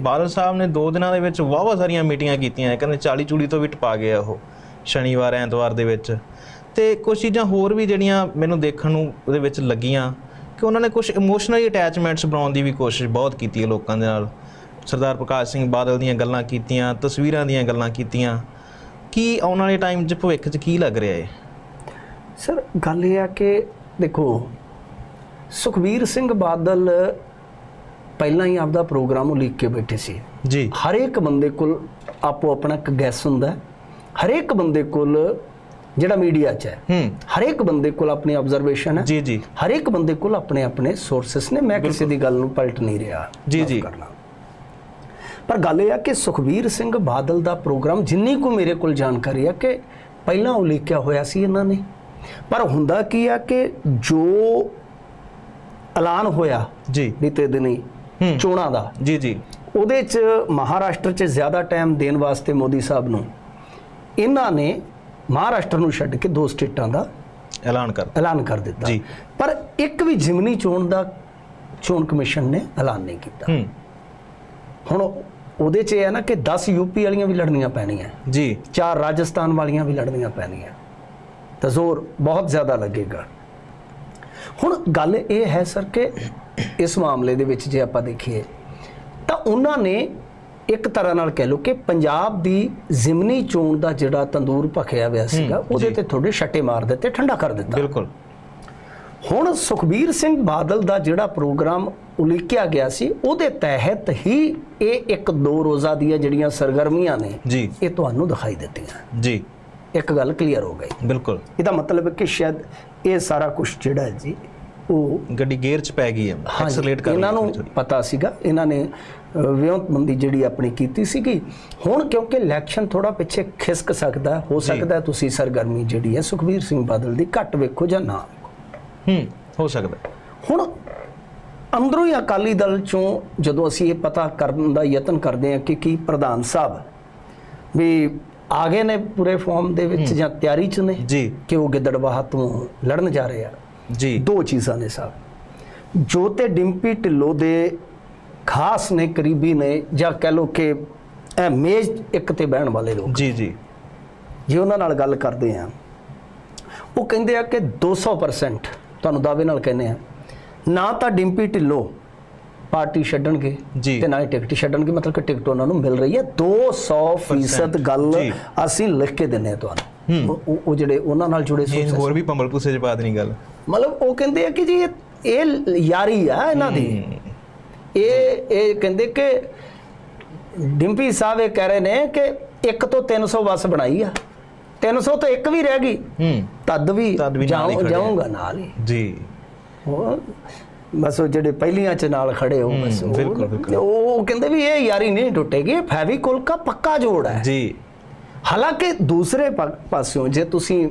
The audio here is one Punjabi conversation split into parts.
ਬਾਦਲ ਸਾਹਿਬ ਨੇ ਦੋ ਦਿਨਾਂ ਦੇ ਵਿੱਚ ਵਾਹਵਾ ਸਾਰੀਆਂ ਮੀਟਿੰਗਾਂ ਕੀਤੀਆਂ। ਕਹਿੰਦੇ 40 ਚੂੜੀ ਤੋਂ ਵੀ ਟਪਾ ਗਏ ਆ ਉਹ, ਸ਼ਨੀਵਾਰ, ਐਤਵਾਰ ਦੇ ਵਿੱਚ। ਤੇ ਕੁਝ ਚੀਜ਼ਾਂ ਹੋਰ ਵੀ ਜਿਹੜੀਆਂ ਮੈਨੂੰ ਦੇਖਣ ਨੂੰ ਉਹਦੇ ਵਿੱਚ ਲੱਗੀਆਂ ਕਿ ਉਹਨਾਂ ਨੇ ਕੁਝ ਇਮੋਸ਼ਨਲੀ ਅਟੈਚਮੈਂਟਸ ਬਣਾਉਣ ਦੀ ਵੀ ਕੋਸ਼ਿਸ਼ ਬਹੁਤ ਕੀਤੀ ਹੈ ਲੋਕਾਂ ਦੇ ਨਾਲ। ਸਰਦਾਰ ਪ੍ਰਕਾਸ਼ ਸਿੰਘ ਬਾਦਲ ਦੀਆਂ ਗੱਲਾਂ ਕੀਤੀਆਂ, ਤਸਵੀਰਾਂ ਦੀਆਂ ਗੱਲਾਂ ਕੀਤੀਆਂ। ਕੀ ਆਉਣ ਵਾਲੇ ਟਾਈਮ 'ਚ ਭਵਿੱਖ 'ਚ ਕੀ ਲੱਗ ਰਿਹਾ ਹੈ ਸਰ ਗੱਲ ਇਹ ਆ ਕਿ ਦੇਖੋ, ਸੁਖਬੀਰ ਸਿੰਘ ਬਾਦਲ ਪਹਿਲਾਂ ਹੀ ਆਪਦਾ ਪ੍ਰੋਗਰਾਮ ਉਲੀਕ ਕੇ ਬੈਠੇ ਸੀ। ਜੀ। ਹਰੇਕ ਬੰਦੇ ਕੋਲ ਆਪੋ ਆਪਣਾ ਇੱਕ ਗੈਸ ਹੁੰਦਾ ਹੈ। ਹਰੇਕ ਬੰਦੇ ਕੋਲ ਜਿਹੜਾ ਮੀਡੀਆ 'ਚ ਹੈ ਹੂੰ। ਹਰੇਕ ਬੰਦੇ ਕੋਲ ਆਪਣੀ ਆਬਜ਼ਰਵੇਸ਼ਨ ਹੈ। ਜੀ ਜੀ। ਹਰੇਕ ਬੰਦੇ ਕੋਲ ਆਪਣੇ ਆਪਣੇ ਸੋਰਸਸ ਨੇ। ਮੈਂ ਕਿਸੇ ਦੀ ਗੱਲ ਨੂੰ ਪਲਟ ਨਹੀਂ ਰਿਹਾ। ਜੀ, ਜੀ। ਪਰ ਗੱਲ ਇਹ ਆ ਕਿ ਸੁਖਬੀਰ ਸਿੰਘ ਬਾਦਲ ਦਾ ਪ੍ਰੋਗਰਾਮ ਜਿੰਨੀ ਕੋ ਮੇਰੇ ਕੋਲ ਜਾਣਕਾਰੀ ਆ ਕਿ ਪਹਿਲਾਂ ਉਲੀਕਿਆ ਹੋਇਆ ਸੀ ਇਹਨਾਂ ਨੇ। ਪਰ ਹੁੰਦਾ ਕੀ ਆ ਕਿ ਜੋ ਐਲਾਨ ਹੋਇਆ ਜੀ। ਬੀਤੇ ਦਿਨੀ ਹੂੰ। ਚੋਣਾਂ ਦਾ। ਜੀ ਜੀ। ਉਹਦੇ ਚ ਮਹਾਰਾਸ਼ਟਰ ਚ ਜ਼ਿਆਦਾ ਟਾਈਮ ਦੇਣ ਵਾਸਤੇ ਮੋਦੀ ਸਾਹਿਬ ਨੂੰ ਇਹਨਾਂ ਨੇ ਮਹਾਰਾਸ਼ਟਰ ਨੂੰ ਛੱਡ ਕੇ ਦੋ ਸਟੇਟਾਂ ਦਾ ਐਲਾਨ ਕਰ ਐਲਾਨ ਕਰ ਦਿੱਤਾ। ਜੀ। ਪਰ ਇੱਕ ਵੀ ਜਿਮਨੀ ਚੋਣ ਦਾ ਚੋਣ ਕਮਿਸ਼ਨ ਨੇ ਐਲਾਨ ਨਹੀਂ ਕੀਤਾ। ਹੁਣ ਉਹਦੇ 'ਚ ਇਹ ਹੈ ਨਾ ਕਿ 10 ਯੂਪੀ ਵਾਲੀਆਂ ਵੀ ਲੜਨੀਆਂ ਪੈਣੀਆਂ। ਜੀ। ਚਾਰ ਰਾਜਸਥਾਨ ਵਾਲੀਆਂ ਵੀ ਲੜਨੀਆਂ ਪੈਣੀਆਂ। ਤਾਂ ਜ਼ੋਰ ਬਹੁਤ ਜ਼ਿਆਦਾ ਲੱਗੇਗਾ। ਹੁਣ ਗੱਲ ਇਹ ਹੈ ਸਰ ਕਿ ਇਸ ਮਾਮਲੇ ਦੇ ਵਿੱਚ ਜੇ ਆਪਾਂ ਦੇਖੀਏ ਤਾਂ ਉਹਨਾਂ ਨੇ ਇੱਕ ਤਰ੍ਹਾਂ ਨਾਲ ਕਹਿ ਲਓ ਕਿ ਪੰਜਾਬ ਦੀ ਜ਼ਿਮਨੀ ਚੋਣ ਦਾ ਜਿਹੜਾ ਤੰਦੂਰ ਭਖਿਆ ਹੋਇਆ ਸੀਗਾ ਉਹਦੇ ਤੇ ਥੋੜੇ ਛੱਟੇ ਮਾਰ ਦਿੱਤੇ ਠੰਡਾ ਕਰ ਦਿੱਤਾ। ਬਿਲਕੁਲ। ਹੁਣ ਸੁਖਬੀਰ ਸਿੰਘ ਬਾਦਲ ਦਾ ਜਿਹੜਾ ਪ੍ਰੋਗਰਾਮ ਉਲੀਕਿਆ ਗਿਆ ਸੀ ਉਹਦੇ ਤਹਿਤ ਹੀ ਇਹ ਇੱਕ ਦੋ ਰੋਜ਼ਾ ਦੀਆਂ ਜਿਹੜੀਆਂ ਸਰਗਰਮੀਆਂ ਨੇ ਜੀ। ਇਹ ਤੁਹਾਨੂੰ ਦਿਖਾਈ ਦਿੱਤੀਆਂ। ਜੀ। ਇੱਕ ਗੱਲ ਕਲੀਅਰ ਹੋ ਗਈ। ਬਿਲਕੁਲ। ਇਹਦਾ ਮਤਲਬ ਹੈ ਕਿ ਸ਼ਾਇਦ ਇਹ ਸਾਰਾ ਕੁਝ ਜਿਹੜਾ ਹੈ ਜੀ ਉਹ ਗੱਡੀ ਗੇਅਰ 'ਚ ਪੈ ਗਈ ਹੈ ਐਕਸਲਰੇਟ ਕਰ ਇਹਨਾਂ ਨੂੰ ਪਤਾ ਸੀਗਾ ਇਹਨਾਂ ਨੇ ਵਿਉਂਤਬੰਦੀ ਜਿਹੜੀ ਆਪਣੀ ਕੀਤੀ ਸੀਗੀ। ਹੁਣ ਕਿਉਂਕਿ ਇਲੈਕਸ਼ਨ ਥੋੜਾ ਪਿੱਛੇ ਖਿਸਕ ਸਕਦਾ ਹੈ, ਸਕਦਾ ਤੁਸੀਂ ਸਰਗਰਮੀ ਜਿਹੜੀ ਹੈ ਸੁਖਬੀਰ ਸਿੰਘ ਬਾਦਲ ਦੀ ਘੱਟ ਵੇਖੋ ਜਾਂ ਨਾ ਹੂੰ ਹੋ ਸਕਦਾ। ਹੁਣ ਅੰਦਰੋਂ ਹੀ ਅਕਾਲੀ ਦਲ ਚੋਂ ਜਦੋਂ ਅਸੀਂ ਇਹ ਪਤਾ ਕਰਨ ਦਾ ਯਤਨ ਕਰਦੇ ਹਾਂ ਕਿ ਕੀ ਪ੍ਰਧਾਨ ਸਾਹਿਬ ਵੀ ਆ ਗਏ ਨੇ ਪੂਰੇ ਫਾਰਮ ਦੇ ਵਿੱਚ ਜਾਂ ਤਿਆਰੀ ਚ ਨੇ ਜੀ। ਕਿ ਉਹ ਗਿੱਦੜਬਾਹਾ ਤੋਂ ਲੜਨ ਜਾ ਰਹੇ ਆ। ਜੀ। ਦੋ ਚੀਜ਼ਾਂ ਨੇ ਸਾਹਿਬ ਜੋ ਤੇ ਡਿੰਪੀ ਢਿੱਲੋਂ ਦੇ ਖਾਸ ਨੇ ਕਰੀਬੀ ਨੇ ਜਾਂ ਕਹਿ ਲੋ ਕਿ ਇਹ ਮੇਜ਼ ਇੱਕ ਤੇ ਬਹਿਣ ਵਾਲੇ ਲੋਕ। ਜੀ ਜੀ। ਜੇ ਉਹਨਾਂ ਨਾਲ ਗੱਲ ਕਰਦੇ ਆ ਉਹ ਕਹਿੰਦੇ ਆ ਕਿ 200% ਤੁਹਾਨੂੰ ਦਾਅਵੇ ਨਾਲ ਕਹਿੰਦੇ ਆ ਨਾ ਤਾਂ ਡਿੰਪੀ ਢਿੱਲੋਂ ਪਾਰਟੀ ਛੱਡਣਗੇ। ਤੇ ਨਾ ਹੀ ਟਿਕਟ ਛੱਡਣਗੇ ਮਤਲਬ ਕਿ ਟਿਕਟ ਉਹਨਾਂ ਨੂੰ ਮਿਲ ਰਹੀ ਹੈ। 200% ਗੱਲ। ਅਸੀਂ ਲਿਖ ਕੇ ਦਿੰਨੇ ਆ ਤੁਹਾਨੂੰ। ਉਹ- ਉਹ ਜਿਹੜੇ ਉਹਨਾਂ ਨਾਲ ਜੁੜੇ ਇਹ ਹੋਰ ਵੀ ਪੰਬਲ ਪੁੱਸੇ 'ਚ ਪਾ ਦੇਣੀ ਗੱਲ। ਮਤਲਬ ਉਹ ਕਹਿੰਦੇ ਆ ਕਿ ਜੀ ਇਹ ਯਾਰੀ ਆ ਇਹਨਾਂ ਦੀ। ਇਹ ਇਹ ਕਹਿੰਦੇ ਕਿ ਡਿੰਪੀ ਸਾਹਿਬ ਇਹ ਕਹਿ ਰਹੇ ਨੇ ਕਿ 1 ਤੋਂ 300 ਬੱਸ ਬਣਾਈ ਆ। 300 ਤੋਂ ਇੱਕ ਵੀ ਰਹਿ ਗਈ। ਹੂੰ। ਤਦ ਵੀ। ਜਾਊਂਗਾ ਨਾਲ ਹੀ। ਜੀ। ਬਸ ਉਹ ਜਿਹੜੇ ਪਹਿਲੀਆਂ ਚ ਨਾਲ ਖੜੇ ਹੋ ਬਸ ਉਹ- ਬਿਲਕੁਲ, ਬਿਲਕੁਲ। ਉਹ ਕਹਿੰਦੇ ਵੀ ਇਹ ਯਾਰੀ ਨਹੀਂ ਟੁੱਟੇਗੀ ਫੈਵੀਕੋਲ ਦਾ ਪੱਕਾ ਜੋੜ ਹੈ। ਜੀ। ਹਾਲਾਂਕਿ ਦੂਸਰੇ ਪਾ- ਪਾਸਿਓਂ ਜੇ ਤੁਸੀਂ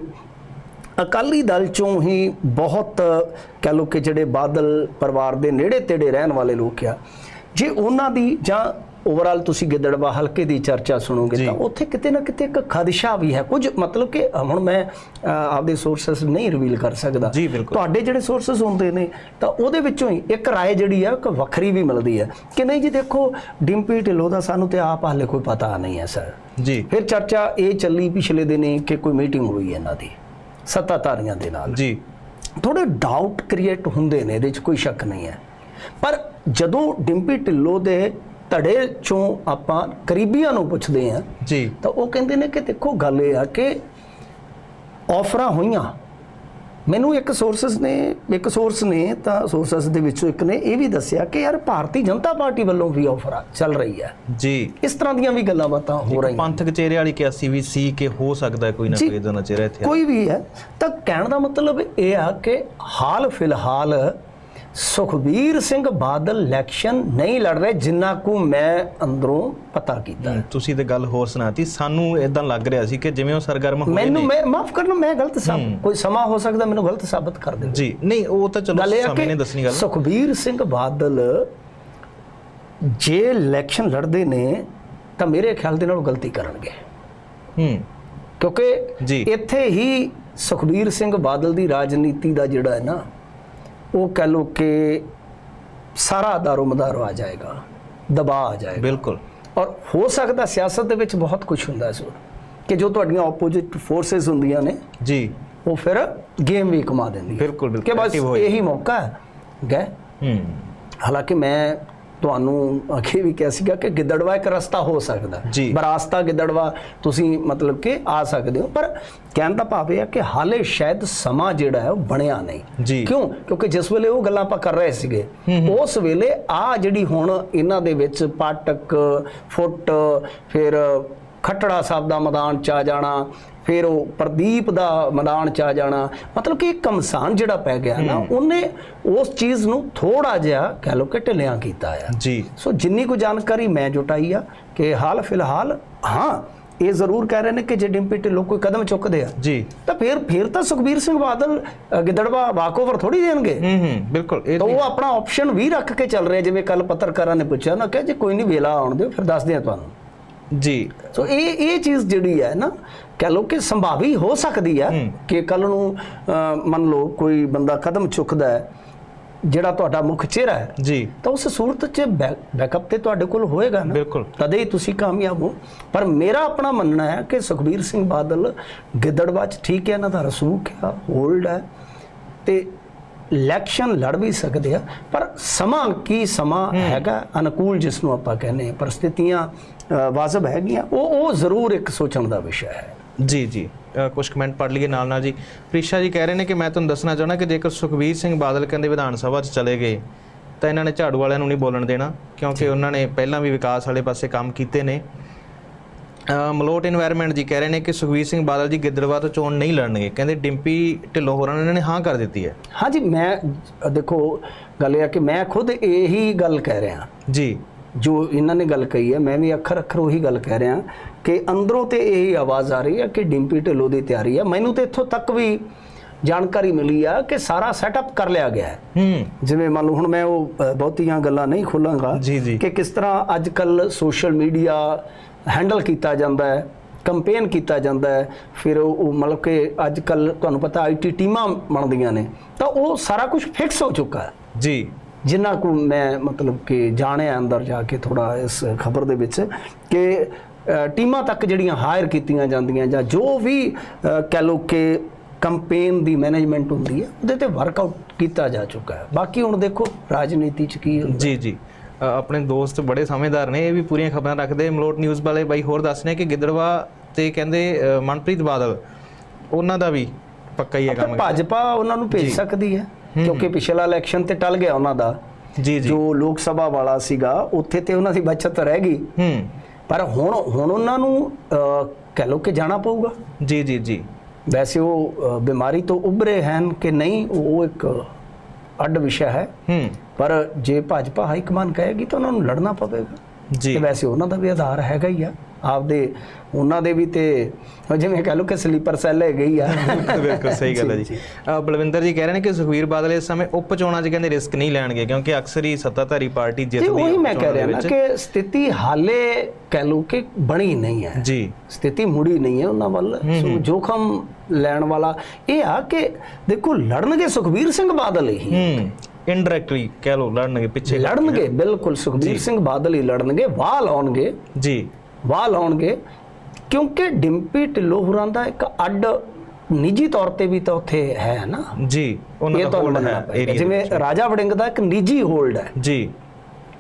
ਅਕਾਲੀ ਦਲ ਚੋਂ ਹੀ ਬਹੁਤ, ਕਹਿ ਲਓ ਕਿ ਜਿਹੜੇ ਬਾਦਲ ਪਰਿਵਾਰ ਦੇ ਨੇੜੇ ਤੇੜੇ ਰਹਿਣ ਵਾਲੇ ਲੋਕ ਆ, ਜੇ ਉਹਨਾਂ ਦੀ ਜਾਂ ਓਵਰਆਲ ਤੁਸੀਂ ਗਿੱਦੜਵਾ ਹਲਕੇ ਦੀ ਚਰਚਾ ਸੁਣੋਗੇ। ਤਾਂ ਉੱਥੇ ਕਿਤੇ ਨਾ ਕਿਤੇ ਇੱਕ ਖਦਸ਼ਾ ਵੀ ਹੈ। ਕੁਝ ਮਤਲਬ ਕਿ ਹੁਣ ਮੈਂ ਆਪਦੇ ਸੋਰਸਸ ਨਹੀਂ ਰਿਵੀਲ ਕਰ ਸਕਦਾ। ਤੁਹਾਡੇ ਜਿਹੜੇ ਸੋਰਸਸ ਹੁੰਦੇ ਨੇ ਤਾਂ ਉਹਦੇ ਵਿੱਚੋਂ ਹੀ ਇੱਕ ਰਾਏ ਜਿਹੜੀ ਆ ਇੱਕ ਵੱਖਰੀ ਵੀ ਮਿਲਦੀ ਹੈ ਕਿ ਨਹੀਂ ਜੀ ਦੇਖੋ ਡਿੰਪੀ ਢਿੱਲੋਂ ਦਾ ਸਾਨੂੰ ਤੇ ਆਪ ਹਾਲੇ ਕੋਈ ਪਤਾ ਨਹੀਂ ਹੈ ਸਰ। ਜੀ। ਫਿਰ ਚਰਚਾ ਇਹ ਚੱਲੀ ਪਿਛਲੇ ਦਿਨੇ ਕਿ ਕੋਈ ਮੀਟਿੰਗ ਹੋਈ ਇਹਨਾਂ ਦੀ ਸੱਤਾਧਾਰੀਆਂ ਦੇ ਨਾਲ। ਜੀ। ਥੋੜੇ ਡਾਊਟ ਕ੍ਰੀਏਟ ਹੁੰਦੇ ਨੇ ਇਹਦੇ 'ਚ ਕੋਈ ਸ਼ੱਕ ਨਹੀਂ ਹੈ। ਪਰ ਜਦੋਂ ਡਿੰਪੀ ਢਿੱਲੋਂ ਦੇ ਧੜੇ ਚੋਂ ਆਪਾਂ ਕਰੀਬੀਆਂ ਨੂੰ ਪੁੱਛਦੇ ਆ ਜੀ। ਤਾਂ ਉਹ ਕਹਿੰਦੇ ਨੇ ਕਿ ਦੇਖੋ ਗੱਲ ਇਹ ਆ ਕਿ ਆਫਰਾਂ ਹੋਈਆਂ। ਮੈਨੂੰ ਇੱਕ ਸੋਰਸਸ ਨੇ ਇੱਕ ਸੋਰਸ ਨੇ ਤਾਂ ਸੋਰਸਸ ਦੇ ਵਿੱਚੋਂ ਇੱਕ ਨੇ ਇਹ ਵੀ ਦੱਸਿਆ ਕਿ ਯਾਰ ਭਾਰਤੀ ਜਨਤਾ ਪਾਰਟੀ ਵੱਲੋਂ ਵੀ ਆਫਰ ਚੱਲ ਰਹੀ ਹੈ। ਜੀ। ਇਸ ਤਰ੍ਹਾਂ ਦੀਆਂ ਵੀ ਗੱਲਾਂ ਬਾਤਾਂ ਹੋ ਰਹੀਆਂ ਪੰਥਕ ਚਿਹਰੇ ਵਾਲੀ ਕਿਆਸੀ ਵੀ ਸੀ ਕਿ ਹੋ ਸਕਦਾ ਕੋਈ ਨਾ। ਕੋਈ ਇਦਾਂ ਦਾ ਚਿਹਰਾ ਇੱਥੇ ਕੋਈ ਵੀ ਹੈ। ਤਾਂ ਕਹਿਣ ਦਾ ਮਤਲਬ ਇਹ ਆ ਕਿ ਹਾਲ ਫਿਲਹਾਲ ਸੁਖਬੀਰ ਸਿੰਘ ਬਾਦਲ ਇਲੈਕਸ਼ਨ ਨਹੀਂ ਲੜ ਰਹੇ ਜਿੰਨਾ ਕੁ ਮੈਂ ਅੰਦਰੋਂ ਪਤਾ ਕੀਤਾ। ਤੁਸੀਂ ਤੇ ਗੱਲ ਹੋਰ ਸੁਣਾਤੀ। ਸਾਨੂੰ ਇਦਾਂ ਲੱਗ ਰਿਹਾ ਸੀ ਕਿ ਜਿਵੇਂ ਉਹ ਸਰਗਰਮ ਹੋਏ ਮੈਨੂੰ ਮੈਂ ਮਾਫ ਕਰਨਾ ਮੈਂ ਗਲਤ ਸਾਬ ਕੋਈ ਸਮਾਂ ਹੋ ਸਕਦਾ ਮੈਨੂੰ ਗਲਤ ਸਾਬਤ ਕਰ ਦੇ ਜੀ ਨਹੀਂ ਉਹ ਤਾਂ ਚਲੋ ਸਮੇਂ ਨੇ ਦੱਸਣੀ ਗੱਲ। ਸੁਖਬੀਰ ਸਿੰਘ ਬਾਦਲ ਜੇ ਇਲੈਕਸ਼ਨ ਲੜਦੇ ਨੇ ਤਾਂ ਮੇਰੇ ਖਿਆਲ ਦੇ ਨਾਲ ਗਲਤੀ ਕਰਨਗੇ। ਹੂੰ। ਕਿਉਂਕਿ। ਇੱਥੇ ਹੀ ਸੁਖਬੀਰ ਸਿੰਘ ਬਾਦਲ ਦੀ ਰਾਜਨੀਤੀ ਦਾ ਜਿਹੜਾ ਹੈ ਨਾ ਉਹ ਕਹਿ ਲੋ ਕਿ ਸਾਰਾ ਦਾਰੋ ਮਦਾਰ ਆ ਜਾਏਗਾ ਦਬਾਅ ਆ ਜਾਏਗਾ। ਬਿਲਕੁਲ। ਔਰ ਹੋ ਸਕਦਾ ਸਿਆਸਤ ਦੇ ਵਿੱਚ ਬਹੁਤ ਕੁਝ ਹੁੰਦਾ ਸੋ ਕਿ ਜੋ ਤੁਹਾਡੀਆਂ ਆਪੋਜ਼ਿਟ ਫੋਰਸਸ ਹੁੰਦੀਆਂ ਨੇ ਜੀ। ਉਹ ਫਿਰ ਗੇਮ ਵੀ ਕਮਾ ਦਿੰਦੀ ਬਿਲਕੁਲ, ਬਿਲਕੁਲ, ਕਿ ਬਸ। ਇਹੀ ਮੌਕਾ ਹੈ। ਗਏ। ਹੂੰ। ਹਾਲਾਂਕਿ ਮੈਂ ਤੁਹਾਨੂੰ ਅੱਗੇ ਵੀ ਕਿਹਾ ਸੀਗਾ ਕਿ ਗਿੱਦੜਵਾ ਇੱਕ ਰਸਤਾ ਹੋ ਸਕਦਾ। ਬਰਾਸਤਾ ਗਿੱਦੜਵਾ ਤੁਸੀਂ ਮਤਲਬ ਕਿ ਆ ਸਕਦੇ ਹੋ ਪਰ ਕਹਿਣ ਦਾ ਭਾਵ ਇਹ ਹੈ ਕਿ ਹਾਲੇ ਸ਼ਾਇਦ ਸਮਾਂ ਜਿਹੜਾ ਹੈ ਉਹ ਬਣਿਆ ਨਹੀਂ। ਕਿਉਂ ਕਿਉਂਕਿ ਜਿਸ ਵੇਲੇ ਉਹ ਗੱਲਾਂ ਆਪਾਂ ਕਰ ਰਹੇ ਸੀਗੇ ਉਸ ਵੇਲੇ ਆ ਜਿਹੜੀ ਹੁਣ ਇਹਨਾਂ ਦੇ ਵਿੱਚ ਪਾਟਕ ਫੁੱਟ ਫਿਰ ਖੱਟੜਾ ਸਾਹਿਬ ਦਾ ਮੈਦਾਨ ਚ ਆ ਜਾਣਾ ਫਿਰ ਉਹ ਪ੍ਰਦੀਪ ਦਾ ਮੈਦਾਨ ਚ ਆ ਜਾਣਾ। ਮਤਲਬ ਕਿ ਇੱਕ ਕਮਸਾਨ ਜਿਹੜਾ ਪੈ ਗਿਆ ਨਾ ਉਹਨੇ ਉਸ ਚੀਜ਼ ਨੂੰ ਥੋੜਾ ਜਿਹਾ ਕਹਿ ਲਓ ਕਿ ਢਿੱਲਿਆਂ ਕੀਤਾ ਆ। ਜੀ। ਸੋ ਜਿੰਨੀ ਕੁ ਜਾਣਕਾਰੀ ਮੈਂ ਜੁਟਾਈ ਆ ਕਿ ਹਾਲ ਫਿਲਹਾਲ ਹਾਂ ਇਹ ਜ਼ਰੂਰ ਕਹਿ ਰਹੇ ਨੇ ਕਿ ਜੇ ਡਿੰਪੀ ਢਿੱਲੋਂ ਕੋਈ ਕਦਮ ਚੁੱਕਦੇ ਆ ਜੀ। ਤਾਂ ਫਿਰ ਫਿਰ ਤਾਂ ਸੁਖਬੀਰ ਸਿੰਘ ਬਾਦਲ ਗਿੱਦੜਵਾ ਵਾਕਓਵਰ ਥੋੜੀ ਦੇਣਗੇ। ਹੂੰ ਹੂੰ ਬਿਲਕੁਲ ਇਹ ਤਾਂ ਉਹ ਆਪਣਾ ਆਪਸ਼ਨ ਵੀ ਰੱਖ ਕੇ ਚੱਲ ਰਿਹਾ ਜਿਵੇਂ ਕੱਲ ਪੱਤਰਕਾਰਾਂ ਨੇ ਪੁੱਛਿਆ ਨਾ ਕਿ ਜੇ ਕੋਈ ਨਹੀਂ ਵੇਲਾ ਆਉਣ ਦਿਓ ਫਿਰ ਦੱਸਦੇ ਆ ਤੁਹਾਨੂੰ। ਜੀ। ਸੋ ਇਹ ਇਹ ਚੀਜ਼ ਜਿਹੜੀ ਹੈ ਨਾ ਕਹ ਲਓ ਕਿ ਸੰਭਾਵੀ ਹੋ ਸਕਦੀ ਹੈ ਕਿ ਕੱਲ ਨੂੰ ਮੰਨ ਲਓ ਕੋਈ ਬੰਦਾ ਕਦਮ ਚੁੱਕਦਾ ਹੈ ਜਿਹੜਾ ਤੁਹਾਡਾ ਮੁੱਖ ਚਿਹਰਾ ਹੈ ਜੀ। ਤਾਂ ਉਸ ਸੂਰਤ 'ਚ ਬੈਕਅਪ ਤੇ ਤੁਹਾਡੇ ਕੋਲ ਹੋਏਗਾ ਨਾ। ਬਿਲਕੁਲ। ਤਦੇ ਹੀ ਤੁਸੀਂ ਕਾਮਯਾਬ ਹੋ। ਪਰ ਮੇਰਾ ਆਪਣਾ ਮੰਨਣਾ ਹੈ ਕਿ ਸੁਖਬੀਰ ਸਿੰਘ ਬਾਦਲ ਗਿੱਦੜਵਾ 'ਚ ਠੀਕ ਹੈ ਇਹਨਾਂ ਦਾ ਰਸੂਖ ਹੈ ਹੋਲਡ ਹੈ ਤੇ ਇਲੈਕਸ਼ਨ ਲੜ ਵੀ ਸਕਦੇ ਆ। ਪਰ ਸਮਾਂ ਕੀ ਸਮਾਂ ਹੈਗਾ ਅਨੁਕੂਲ ਜਿਸ ਨੂੰ ਆਪਾਂ ਕਹਿੰਦੇ ਆ ਪਰਿਸਥਿਤੀਆਂ ਵਾਜਬ ਹੈਗੀਆਂ। ਉਹ ਉਹ ਜ਼ਰੂਰ ਇੱਕ ਸੋਚਣ ਦਾ ਵਿਸ਼ਾ ਹੈ। ਜੀ ਜੀ। ਕੁਝ ਕਮੈਂਟ ਪੜ ਲਈਏ ਨਾਲ ਨਾਲ ਜੀ। ਪ੍ਰੀਸ਼ਾ ਜੀ ਕਹਿ ਰਹੇ ਨੇ ਕਿ ਮੈਂ ਤੁਹਾਨੂੰ ਦੱਸਣਾ ਚਾਹਣਾ ਕਿ ਜੇਕਰ ਸੁਖਬੀਰ ਸਿੰਘ ਬਾਦਲ ਕਹਿੰਦੇ ਵਿਧਾਨ ਸਭਾ 'ਚ ਚਲੇ ਗਏ ਤਾਂ ਇਹਨਾਂ ਨੇ ਝਾੜੂ ਵਾਲਿਆਂ ਨੂੰ ਨਹੀਂ ਬੋਲਣ ਦੇਣਾ ਕਿਉਂਕਿ ਉਹਨਾਂ ਨੇ ਪਹਿਲਾਂ ਵੀ ਵਿਕਾਸ ਵਾਲੇ ਪਾਸੇ ਕੰਮ ਕੀਤੇ ਨੇ। ਮਲੋਟ এনवायरमेंट ਜੀ ਕਹਿ ਰਹੇ ਨੇ ਕਿ ਸੁਖਵੀਰ ਸਿੰਘ ਬਾਦਲ ਜੀ ਗਿੱਦੜਵਾ ਤੋਂ ਚੋਣ ਨਹੀਂ ਲੜਨਗੇ। ਕਹਿੰਦੇ ਡਿੰਪੀ ਢਿੱਲੋਂ ਹੋਰਾਂ ਨੇ ਇਹਨਾਂ ਨੇ ਹਾਂ ਕਰ ਦਿੱਤੀ ਹੈ। ਹਾਂਜੀ ਮੈਂ ਦੇਖੋ ਗੱਲ ਇਹ ਆ ਕਿ ਮੈਂ ਖੁਦ ਇਹੀ ਗੱਲ ਕਹਿ ਰਿਹਾ। ਜੀ। ਜੋ ਇਹਨਾਂ ਨੇ ਗੱਲ ਕਹੀ ਹੈ ਮੈਂ ਵੀ ਅੱਖਰ ਅੱਖਰ ਉਹੀ ਗੱਲ ਕਹਿ ਰਿਹਾ ਕਿ ਅੰਦਰੋਂ ਤੇ ਇਹੀ ਆਵਾਜ਼ ਆ ਰਹੀ ਹੈ ਕਿ ਡਿੰਪੀ ਢਿੱਲੋਂ ਦੀ ਤਿਆਰੀ ਹੈ। ਮੈਨੂੰ ਤੇ ਇੱਥੋਂ ਤੱਕ ਵੀ ਜਾਣਕਾਰੀ ਮਿਲੀ ਆ ਕਿ ਸਾਰਾ ਸੈਟਅਪ ਕਰ ਲਿਆ ਗਿਆ ਹੈ। ਹੂੰ। ਜਿਵੇਂ ਮੰਨ ਲਓ ਹੁਣ ਮੈਂ ਉਹ ਬਹੁਤੀਆਂ ਗੱਲਾਂ ਨਹੀਂ ਖੋਲਾਂਗਾ। ਕਿ ਕਿਸ ਤਰ੍ਹਾਂ ਅੱਜ ਕੱਲ ਸੋਸ਼ਲ ਮੀਡੀਆ ਹੈਂਡਲ ਕੀਤਾ ਜਾਂਦਾ ਹੈ ਕੰਪੇਨ ਕੀਤਾ ਜਾਂਦਾ ਹੈ। ਫਿਰ ਉਹ ਉਹ ਮਤਲਬ ਕਿ ਅੱਜ ਕੱਲ ਤੁਹਾਨੂੰ ਪਤਾ ਆਈਟੀ ਟੀਮਾਂ ਬਣਦੀਆਂ ਨੇ। ਤਾਂ ਉਹ ਸਾਰਾ ਕੁਝ ਫਿਕਸ ਹੋ ਚੁੱਕਾ ਹੈ। ਜੀ। ਜਿੰਨਾ ਕੁ ਮੈਂ ਮਤਲਬ ਕਿ ਜਾਣਿਆ ਅੰਦਰ ਜਾ ਕੇ ਥੋੜਾ ਇਸ ਖਬਰ ਦੇ ਵਿੱਚ ਕਿ ਟੀਮਾਂ ਤੱਕ ਜਿਹੜੀਆਂ ਹਾਇਰ ਕੀਤੀਆਂ ਜਾਂਦੀਆਂ ਜਾਂ ਜੋ ਵੀ ਕਹਿ ਲਓ ਕਿ ਕੰਪੇਨ ਦੀ ਮੈਨੇਜਮੈਂਟ ਹੁੰਦੀ ਹੈ ਉਹਦੇ ਤੇ ਵਰਕਆਊਟ ਕੀਤਾ ਜਾ ਚੁੱਕਾ ਹੈ। ਬਾਕੀ ਹੁਣ ਦੇਖੋ ਰਾਜਨੀਤੀ ਚ ਕੀ ਹੁੰਦਾ। ਜੀ ਜੀ। ਆਪਣੇ ਦੋਸਤ ਬੜੇ ਸਮਝਦਾਰ ਨੇ ਇਹ ਵੀ ਪੂਰੀਆਂ ਖਬਰਾਂ ਰੱਖਦੇ। ਮਲੋਟ ਨਿਊਜ਼ ਵਾਲੇ ਬਾਈ ਹੋਰ ਦੱਸ ਰਹੇ ਕਿ ਗਿੱਦੜਵਾ ਤੇ ਕਹਿੰਦੇ ਮਨਪ੍ਰੀਤ ਬਾਦਲ ਉਹਨਾਂ ਦਾ ਵੀ ਪੱਕਾ ਹੀ ਹੈ ਕੰਮ। ਭਾਜਪਾ ਉਹਨਾਂ ਨੂੰ ਭੇਜ ਸਕਦੀ ਹੈ। ਕਿਉਂਕਿ ਪਿਛਲਾ ਇਲੈਕਸ਼ਨ ਤੇ ਟਲ ਗਿਆ ਉਹਨਾਂ ਦਾ। ਜੀ ਜੀ। ਜੋ ਲੋਕ ਸਭਾ ਵਾਲਾ ਸੀਗਾ ਉੱਥੇ ਤੇ ਉਹਨਾਂ ਦੀ ਬਚਤ ਰਹਿ ਗਈ। ਹੂੰ। ਪਰ ਹੁਣ ਹੁਣ ਉਹਨਾਂ ਨੂੰ ਕਹਿ ਲਓ ਕਿ ਜਾਣਾ ਪਊਗਾ। ਜੀ ਜੀ ਜੀ। ਵੈਸੇ ਉਹ ਬਿਮਾਰੀ ਤੋਂ ਉਭਰੇ ਹਨ ਕਿ ਨਹੀਂ ਉਹ ਇੱਕ ਅੱਡ ਵਿਸ਼ਾ ਹੈ। ਹੂੰ। ਪਰ ਜੇ ਭਾਜਪਾ ਹਾਈ ਕਮਾਨ ਕਹੇਗੀ ਤਾਂ ਉਹਨਾਂ ਨੂੰ ਲੜਨਾ ਪਵੇਗਾ। ਜੀ। ਵੈਸੇ ਉਹਨਾਂ ਦਾ ਵੀ ਆਧਾਰ ਹੈਗਾ ਹੀ ਆ। ਆਪਦੇ ਉਹਨਾਂ ਦੇ ਵੀ ਤੇ ਜਿਵੇਂ ਕਹ ਲਓ ਕਿ ਸਲੀਪਰ ਸੈੱਲ ਹੀ ਆ। ਬਿਲਕੁਲ ਸਹੀ ਗੱਲ ਹੈ ਜੀ। ਬਲਵਿੰਦਰ ਜੀ ਕਹਿ ਰਹੇ ਨੇ ਕਿ ਸੁਖਵੀਰ ਬਾਦਲ ਇਸ ਸਮੇਂ ਉਪ ਚੋਣਾਂ 'ਚ ਕਹਿੰਦੇ ਰਿਸਕ ਨਹੀਂ ਲੈਣਗੇ ਕਿਉਂਕਿ ਅਕਸਰ ਹੀ ਸੱਤਾਧਾਰੀ ਪਾਰਟੀ ਜਿੱਤਦੀ ਉਹੀ ਉਪ ਮੈਂ ਕਹਿ ਰਿਹਾ ਨਾ। ਕਿ ਸਥਿਤੀ ਹਾਲੇ ਕਹਿ ਲਓ ਕਿ ਬਣੀ ਨਹੀਂ ਹੈ। ਜੀ। ਸਥਿਤੀ ਮੁੜੀ ਨਹੀਂ ਹੈ ਉਹਨਾਂ ਵੱਲ। ਸੋ ਜੋਖਮ ਲੈਣ ਵਾਲਾ ਇਹ ਆ ਕਿ ਦੇਖੋ ਲੜਨਗੇ ਸੁਖਬੀਰ ਸਿੰਘ ਬਾਦਲ ਹੀ। ਹੂੰ ਇਨਡਾਇਰੈਕਟਲੀ ਕਹਿ ਲੋ ਲੜਨਗੇ ਪਿੱਛੇ ਲੜਨਗੇ ਬਿਲਕੁਲ ਸੁਖਬੀਰ ਸਿੰਘ ਬਾਦਲ ਹੀ ਲੜਨਗੇ ਵਾਹ ਲਾਉਣਗੇ। ਜੀ। ਵਾਹ ਲਾਉਣਗੇ ਕਿਉਂਕਿ ਡਿੰਪੀ ਢਿੱਲੋਂ ਹੋਰਾਂ ਦਾ ਇੱਕ ਅੱਡ ਨਿੱਜੀ ਤੌਰ ਤੇ ਵੀ ਤਾਂ ਉੱਥੇ ਹੈ ਨਾ। ਜੀ ਉਹਨਾਂ ਦਾ ਹੋਲਡ ਹੈ ਜਿਵੇਂ ਰਾਜਾ ਵੜਿੰਗ ਦਾ ਇੱਕ ਨਿੱਜੀ ਹੋਲਡ ਹੈ। ਜੀ।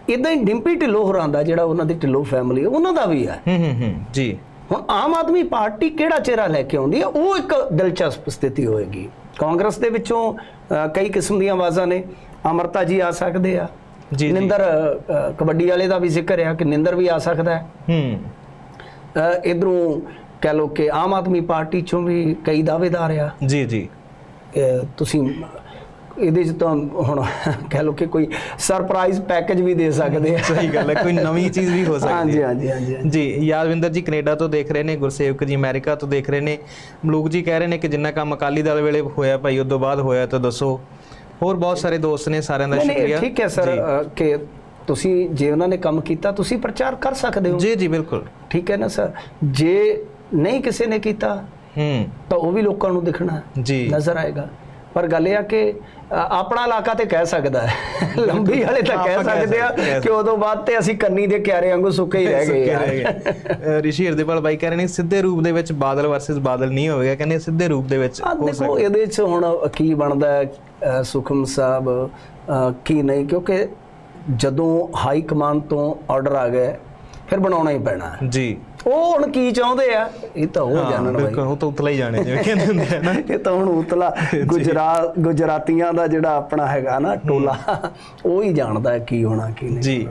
ਇਦਾਂ ਹੀ ਡਿੰਪੀ ਢਿੱਲੋਂ ਹੋਰਾਂ ਦਾ ਜਿਹੜਾ ਉਹਨਾਂ ਦੀ ਢਿੱਲੋਂ ਫੈਮਿਲੀ ਉਹਨਾਂ ਦਾ ਵੀ ਹੈ। ਹੂੰ ਹੂੰ ਹੂੰ ਜੀ। ਹੁਣ ਆਮ ਆਦਮੀ ਪਾਰਟੀ ਕਿਹੜਾ ਚਿਹਰਾ ਲੈ ਕੇ ਆਉਂਦੀ ਹੈ ਉਹ ਇੱਕ ਦਿਲਚਸਪ ਸਥਿਤੀ ਹੋਏਗੀ। ਕਾਂਗਰਸ ਦੇ ਵਿੱਚੋਂ ਕਈ ਕਿਸਮ ਦੀਆਂ ਆਵਾਜ਼ਾਂ ਨੇ। ਅਮਰਤਾ ਜੀ ਆ ਸਕਦੇ ਆ। ਜੀ। ਨਿੰਦਰ ਕਬੱਡੀ ਵਾਲੇ ਦਾ ਵੀ ਜ਼ਿਕਰ ਆ ਕਿ ਨਿੰਦਰ ਵੀ ਆ ਸਕਦਾ ਹੈ। ਹੂੰ। ਇਧਰੋਂ ਕਹਿ ਲਓ ਕਿ ਆਮ ਆਦਮੀ ਪਾਰਟੀ ਚੋਂ ਵੀ ਕਈ ਦਾਅਵੇਦਾਰ ਆ। ਜੀ ਜੀ। ਤੁਸੀਂ ਇਹਦੇ ਚ ਤਾਂ ਹੁਣ ਕਹਿ ਲਓ ਕਿ ਕੋਈ ਸਰਪ੍ਰਾਈਜ਼ ਪੈਕੇਜ ਵੀ ਦੇ ਸਕਦੇ ਆ। ਸਹੀ ਗੱਲ ਹੈ ਕੋਈ ਨਵੀਂ ਚੀਜ਼ ਵੀ ਹੋ ਸਕਦੀ ਹੈ। ਹਾਂਜੀ ਹਾਂਜੀ ਹਾਂਜੀ। ਜੀ ਯਾਦਵਿੰਦਰ ਜੀ ਕੈਨੇਡਾ ਤੋਂ ਦੇਖ ਰਹੇ ਨੇ ਗੁਰਸੇਵਕ ਜੀ ਅਮਰੀਕਾ ਤੋਂ ਦੇਖ ਰਹੇ ਨੇ। ਮਲੂਕ ਜੀ ਕਹਿ ਰਹੇ ਨੇ ਕਿ ਜਿੰਨਾ ਕੰਮ ਅਕਾਲੀ ਦਲ ਵੇਲੇ ਹੋਇਆ ਭਾਈ ਉਦੋਂ ਬਾਅਦ ਹੋਇਆ ਤਾਂ ਦੱਸੋ। ਹੋਰ ਬਹੁਤ ਸਾਰੇ ਦੋਸਤ ਨੇ ਸਾਰਿਆਂ ਦਾ ਸ਼ੁਕਰੀਆ। ਠੀਕ ਹੈ ਸਰ ਕਿ ਤੁਸੀਂ ਜੇ ਉਹਨਾਂ ਨੇ ਕੰਮ ਕੀਤਾ ਤੁਸੀਂ ਪ੍ਰਚਾਰ ਕਰ ਸਕਦੇ ਹੋ। ਜੀ ਜੀ ਬਿਲਕੁਲ। ਠੀਕ ਹੈ ਨਾ ਸਰ? ਜੇ ਨਹੀਂ ਕਿਸੇ ਨੇ ਕੀਤਾ ਹੂੰ। ਤਾਂ ਉਹ ਵੀ ਲੋਕਾਂ ਨੂੰ ਦਿਖਣਾ ਜੀ। ਨਜ਼ਰ ਆਏਗਾ। ਪਰ ਗੱਲ ਇਹ ਆ ਕਿ ਆਪਣਾ ਇਲਾਕਾ ਤੇ ਕਹਿ ਸਕਦਾ ਹੈ। ਲੰਬੀ ਵਾਲੇ ਤਾਂ ਕਹਿ ਸਕਦੇ ਆ ਕਿ ਉਦੋਂ ਬਾਅਦ ਤੇ ਅਸੀਂ ਕੰਨੀ ਦੇ ਕਿਆਰੇ ਵਾਂਗੂ ਸੁੱਕੇ ਹੀ ਰਹਿ ਗਏ ਸੁੱਕੇ ਯਾਰ। ਰਹਿ ਗਏ। ਅਹ ਰਿਸ਼ੀ ਹਰਦੇਵਾਲ ਬਾਈ ਕਹਿ ਰਹੇ ਨੇ ਸਿੱਧੇ ਰੂਪ ਦੇ ਵਿੱਚ ਬਾਦਲ ਵਰਸਸ ਬਾਦਲ ਨਹੀਂ ਹੋਵੇਗਾ। ਕਹਿੰਦੇ ਸਿੱਧੇ ਰੂਪ ਦੇ ਵਿੱਚ ਆ ਦੇਖੋ ਇਹਦੇ ਚ ਹੁਣ ਕੀ ਬਣਦਾ ਸੁਖਮ ਸਾਹਿਬ ਕੀ ਨਹੀਂ ਕਿਉਂਕਿ ਜਦੋਂ ਹਾਈ ਕਮਾਂਡ ਤੋਂ ਆਰਡਰ ਆ ਗਿਆ ਫਿਰ ਬਣਾਉਣਾ ਹੀ ਪੈਣਾ। ਜੀ। ਉਹ ਹੁਣ ਕੀ ਚਾਹੁੰਦੇ ਆ? ਇਹ ਤਾਂ ਉਹ ਜਾਣਨ ਬਾਈ ਬਿਲਕੁਲ ਉਹ ਤਾਂ ਉਤਲਾ ਹੀ ਜਾਣੇ ਜਿਵੇਂ ਕਹਿੰਦੇ ਹੁੰਦੇ ਆ ਨਾ। ਇਹ ਤਾਂ ਹੁਣ ਉਤਲਾ ਗੁਜਰਾਤ ਗੁਜਰਾਤੀਆਂ ਦਾ ਜਿਹੜਾ ਆਪਣਾ ਹੈਗਾ ਨਾ ਟੋਲਾ ਉਹ ਹੀ ਜਾਣਦਾ ਕੀ ਹੋਣਾ ਕੀ ਨਹੀਂ ਜੀ।